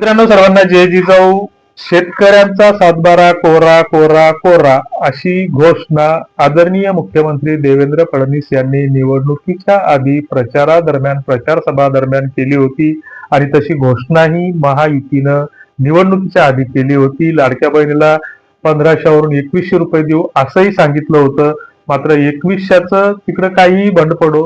मित्रांनो सर्वांना जय जिजाऊ शेतकऱ्यांचा सातबारा कोरा कोरा कोरा अशी घोषणा आदरणीय मुख्यमंत्री देवेंद्र फडणवीस यांनी निवडणुकीच्या आधी प्रचारादरम्यान प्रचार सभा दरम्यान केली होती आणि तशी घोषणाही महायुतीनं निवडणुकीच्या आधी केली होती. लाडक्या बहिणीला पंधराशेवरून एकवीसशे रुपये देऊ असंही सांगितलं होतं. मात्र एकवीसशेचं तिकडं काहीही बंड पडो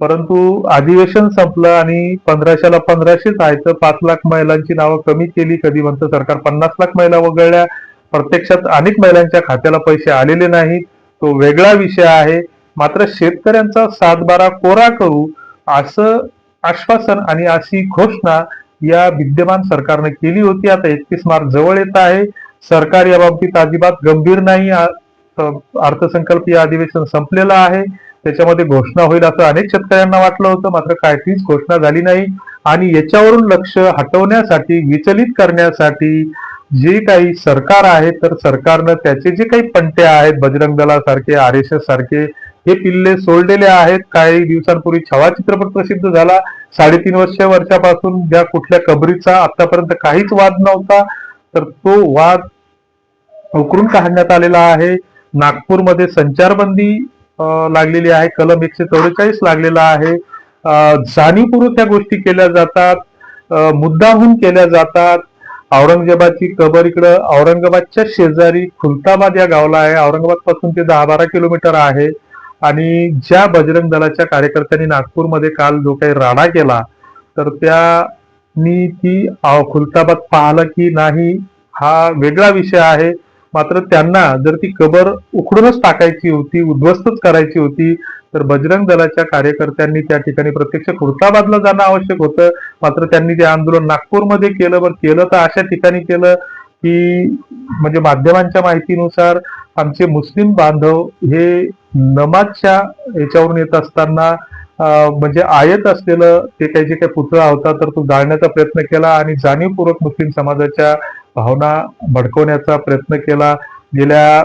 परंतु अधिवेशन संपलं आणि पंधराशेला पंधराशेच आहे तर पाच लाख महिलांची नावं कमी केली कधी म्हणतं सरकार पन्नास लाख महिला वगळल्या. प्रत्यक्षात अनेक महिलांच्या खात्याला पैसे आलेले नाहीत. तो वेगळा विषय आहे. मात्र शेतकऱ्यांचा सातबारा कोरा करू असं आश्वासन आणि अशी घोषणा या विद्यमान सरकारने केली होती. आता एकतीस मार्च जवळ येत आहे. सरकार या बाबतीत अजिबात गंभीर नाही. आ- या अर्थसंकल्पीय अधिवेशन संपलेलं आहे. त्याच्यामध्ये घोषणा होईल असं अनेक शेतकऱ्यांना वाटलं होतं. मात्र काय तीच घोषणा झाली नाही. आणि याच्यावरून लक्ष हटवण्यासाठी विचलित करण्यासाठी जे काही सरकार आहे तर सरकारनं त्याचे जे काही पंटे आहेत बजरंग दलासारखे आर एस एस सारखे हे पिल्ले सोडलेले आहेत. काही दिवसांपूर्वी छवा चित्रपट प्रसिद्ध झाला. साडेतीन वर्ष वर्षापासून ज्या कुठल्या कबरीचा आतापर्यंत काहीच वाद नव्हता तर तो वाद उकरून काढण्यात आलेला आहे. नागपूरमध्ये संचारबंदी लागलेली आहे कलम एकशे चौवेचाळीस लागलेला आहे. जाणीवपूर्वक त्या गोष्टी केल्या जातात मुद्दाहून केल्या जातात. औरंगजेबाची कबर इकडं औरंगाबादच्या शेजारी खुलताबाद या गावाला आहे. औरंगाबादपासून ते दहा बारा किलोमीटर आहे. आणि ज्या बजरंग दलाच्या कार्यकर्त्यांनी नागपूरमध्ये काल जो काही राडा केला तर त्यांनी ती खुलताबाद पाहिलं की नाही हा वेगळा विषय आहे. मात्र त्यांना जर ती कबर उखडूनच टाकायची होती उद्ध्वस्तच करायची होती तर बजरंग दलाच्या कार्यकर्त्यांनी त्या ठिकाणी प्रत्यक्ष खुर्ताबादला जाणं आवश्यक होतं. मात्र त्यांनी ते आंदोलन नागपूरमध्ये केलं बरं केलं तर अशा ठिकाणी केलं की म्हणजे माध्यमांच्या माहितीनुसार आमचे मुस्लिम बांधव हे नमाजच्या याच्यावरून येत असताना म्हणजे आयत असलेलं ते काही जे काही पुतळा होता तर तो जाळण्याचा प्रयत्न केला आणि जाणीवपूर्वक मुस्लिम समाजाच्या भावना भडकवण्याचा प्रयत्न केला. गेल्या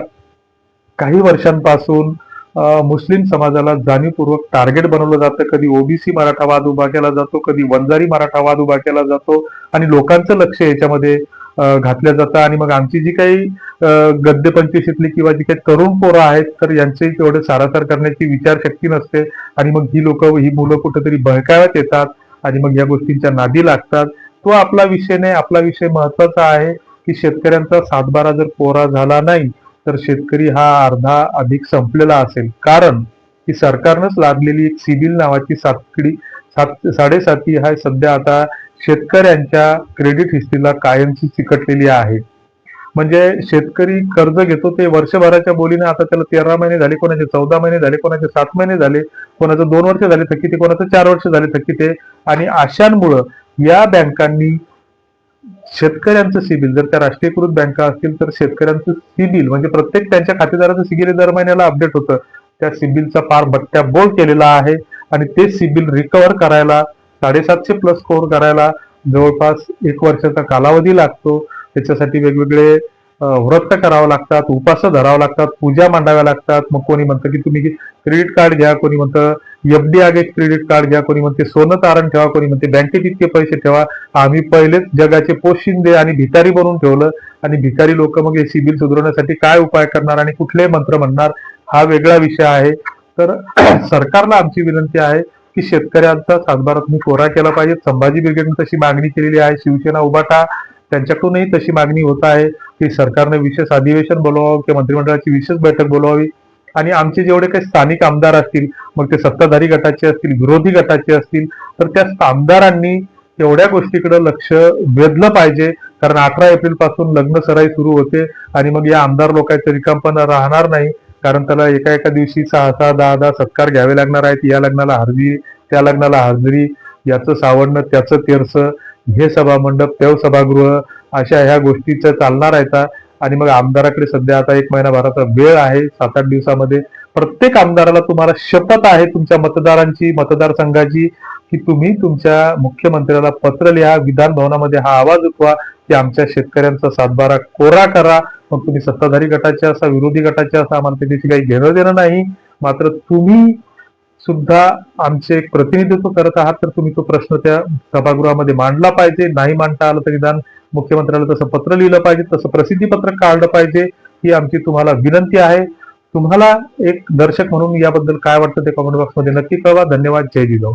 काही वर्षांपासून मुस्लिम समाजाला जाणीवपूर्वक टार्गेट बनवलं जातं. कधी ओबीसी मराठावाद उभा केला जातो कधी वंजारी मराठावाद उभा केला जातो आणि लोकांचं लक्ष याच्यामध्ये घातल्या घातलं जातं. आणि मग आमची जी काही गद्यपंचशीतली गद्य पंचवीशीतली किंवा जी काही तरुण पोरं आहेत तर यांचे तेवढे सारासार करण्याची विचारशक्ती नसते. आणि मग ही लोक ही मुलं कुठेतरी बहकाव्यात येतात आणि मग या गोष्टींच्या नादी लागतात. तो आपला विषय नाही आपला विषय महत्त्वाचा आहे की शेतकऱ्यांचा सातबारा जर कोरा झाला नाही तर शेतकरी हा अर्धा अधिक संपलेला असेल. कारण की सरकारनंच लादलेली एक सिबिल नावाची सातकडी सात साडेसाती हा सध्या आता शेतकऱ्यांच्या क्रेडिट हिस्ट्रीला कायमची चिकटलेली आहे. म्हणजे शेतकरी कर्ज घेतो ते वर्षभराच्या बोलीने आता त्याला तेरा महिने झाले कोणाचे चौदा महिने झाले कोणाचे सात महिने झाले कोणाचं दोन वर्ष झाले थकीते कोणाचं चार वर्ष झाले थकीते आणि अशांमुळं या बँकांनी शेतकऱ्यांचं सिबिल जर त्या राष्ट्रीयकृत बँका असतील तर शेतकऱ्यांचं सिबिल म्हणजे प्रत्येक त्यांच्या खातेदाराचं सिबिल दर महिन्याला अपडेट होतं. त्या सिबिलचा पार बट्ट्या बोल केलेला आहे आणि ते सिबिल रिकव्हर करायला साडेसातशे प्लस स्कोअर करायला जवळपास एक वर्षाचा कालावधी लागतो. त्याच्यासाठी वेगवेगळे व्रत करावं लागतात उपास धरावं लागतात पूजा मांडाव्या लागतात. मग कोणी म्हणतं की तुम्ही क्रेडिट कार्ड घ्या कोणी म्हणतं एफडी आगे क्रेडिट कार्ड घ्या कोणी म्हणते सोनं तारण ठेवा कोणी म्हणते बँकेत इतके पैसे ठेवा. आम्ही पहिलेच जगाचे पोशिंदे आणि भिकारी बनवून ठेवलं आणि भिकारी लोक मग हे सिबिल सुधारण्यासाठी काय उपाय करणार आणि कुठले मंत्र म्हणणार हा वेगळा विषय आहे. तर सरकारला आमची विनंती आहे की शेतकऱ्यांचा सातबारा तुम्ही कोरा केला पाहिजे. संभाजी ब्रिगेडने तशी मागणी केलेली आहे. शिवसेना उभाटा त्यांच्याकडूनही तशी मागणी होत आहे. की सरकारने विशेष अधिवेशन बोलवावं किंवा मंत्रिमंडळाची विशेष बैठक बोलवावी? आणि आमचे जेवढे काही स्थानिक आमदार असतील मग ते सत्ताधारी गटाचे असतील विरोधी गटाचे असतील तर त्या आमदारांनी एवढ्या गोष्टीकडे लक्ष वेधलं पाहिजे. कारण अठरा एप्रिलपासून लग्न सराई सुरू होते आणि मग या आमदार लोकांचं रिकामपणा राहणार नाही. कारण त्याला एका एका दिवशी सहा सहा दहा दहा सत्कार घ्यावे लागणार आहेत. या लग्नाला हळदी त्या लग्नाला हजरी याचं सावडणं त्याचं तेरसं हे सभामंडप तेव सभागृह अशा ह्या गोष्टीचं चालणार आहेत आणि मग आमदाराकडे सध्या आता एक महिनाभराचा वेळ आहे सात आठ दिवसामध्ये. प्रत्येक आमदाराला तुम्हाला शपथ आहे तुमच्या मतदारांची मतदारसंघाची की तुम्ही तुमच्या मुख्यमंत्र्याला पत्र लिहा विधान भवनामध्ये हा आवाज उठवा की आमच्या शेतकऱ्यांचा सातबारा कोरा करा. मग तुम्ही सत्ताधारी गटाचे असा विरोधी गटाचे असा आम्हाला त्याच्याशी काही घेणं देणं नाही. मात्र तुम्ही सुद्धा आमचे एक प्रतिनिधित्व करत आहात तर तुम्ही तो प्रश्न त्या सभागृहामध्ये मांडला पाहिजे. नाही मांडता आलं तर निदान मुख्यमंत्र्याला तसं पत्र लिहिलं पाहिजे तसं प्रसिद्धीपत्र काढलं पाहिजे ही आमची तुम्हाला विनंती आहे. तुम्हाला एक दर्शक म्हणून याबद्दल काय वाटतं ते कमेंट बॉक्समध्ये नक्की कळवा. धन्यवाद. जय जिजाऊ.